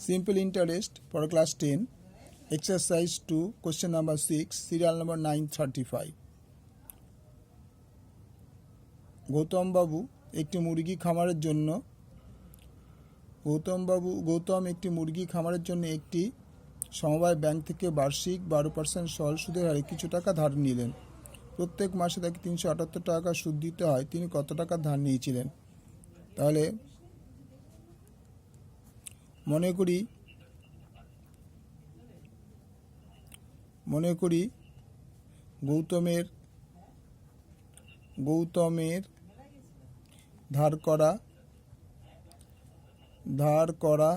Simple interest for class 10. Exercise 2, question number 6, serial number 935. Gautam বাবু একটি মুরগি খামারের জন্য গৌতম বাবু গৌতম একটি মুরগি খামারের জন্য একটি সমবায় ব্যাংক থেকে বার্ষিক বারো পার্সেন্ট সরল সুদের হারে কিছু টাকা ধার নিলেন প্রত্যেক মাসে তাকে তিনশো আটাত্তর টাকা সুদ দিতে হয় তিনি কত টাকা ধার নিয়েছিলেন তাহলে মনে করি মনে করি গৌতমের গৌতমের ধার করা ধার করা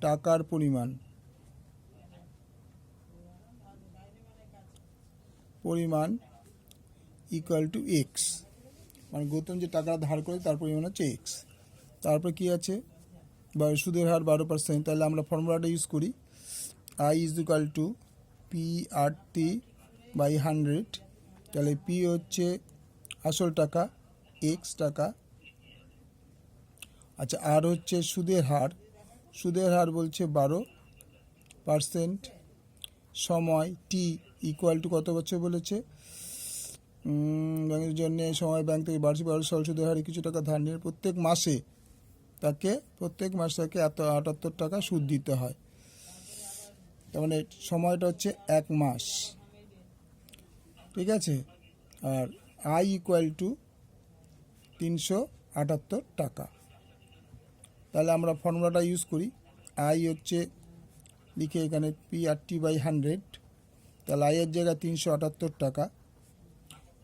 টাকার পরিমাণ পরিমাণ ইকুয়াল টু এক্স মানে গৌতম যে টাকা ধার করে তার পরিমাণ হচ্ছে এক্স তারপর কি আছে? বা সুদের হার বারো পার্সেন্ট তাহলে আমরা ফর্মুলাটা ইউজ করি। I is equal to P R T by hundred তাহলে পি হচ্ছে আসল টাকা এক্স টাকা। আচ্ছা আর হচ্ছে সুদের হার সুদের হার বলছে বারো পার্সেন্ট সময় টি ইকুয়াল টু কত বছর বলেছে? ব্যাংকের জন্য সময় ব্যাংক থেকে বার্ষিক বারো সাল সুদের হারে কিছু টাকা ধার নিয়ে প্রত্যেক মাসে তাকে প্রত্যেক মাসে তাকে এত আটাত্তর টাকা সুদ দিতে হয়। তার মানে সময়টা হচ্ছে এক মাস। ঠিক আছে? আর আই ইকুয়াল টু তিনশো আটাত্তর টাকা। তাহলে আমরা ফর্মুলাটা ইউজ করি। আই হচ্ছে লিখে এখানে P R T by hundred তাহলে আইয়ের জায়গায় তিনশো আটাত্তর টাকা।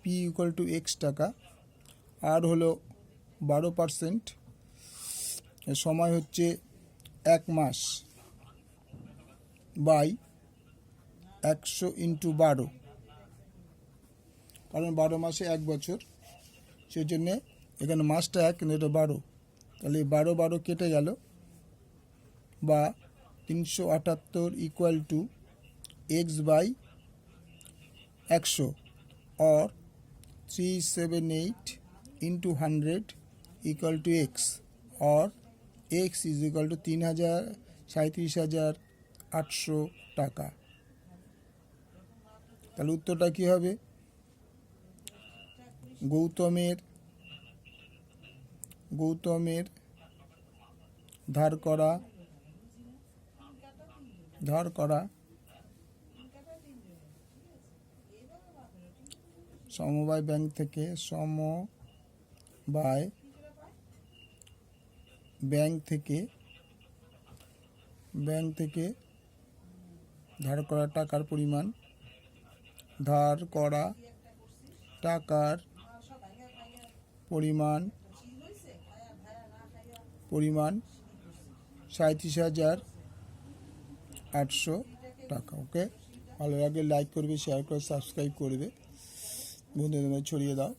পি ইকুয়াল টু এক্স টাকা। আর হলো বারো পার্সেন্ট সময় হচ্ছে এক মাস বাই একশো ইন্টু বারো। কারণ বারো মাসে এক বছর সেই জন্যে এখানে মাসটা এক, কিন্তু এটা বারো। তাহলে বারো বারো কেটে গেল বা তিনশো আটাত্তর ইকুয়াল টু এক্স বাই একশো or three seven eight into hundred equal to X or X is equal to তিন হাজার সাঁত্রিশ হাজার আটশো টাকা। তাহলে উত্তরটা কী হবে? গৌতমের গৌতমের ধার করা ধার করা। সমবায় ব্যাংক থেকে সমবায় ব্যাংক থেকে ব্যাংক থেকে ধার করা টাকার পরিমাণ, ধার করা টাকার পরিমাণ পরিমাণ সাঁত্রিশ হাজার আটশো টাকা ওকে ভালো লাগলে লাইক করবে শেয়ার করে সাবস্ক্রাইব করবে। বন্ধুদের ছড়িয়ে দাও।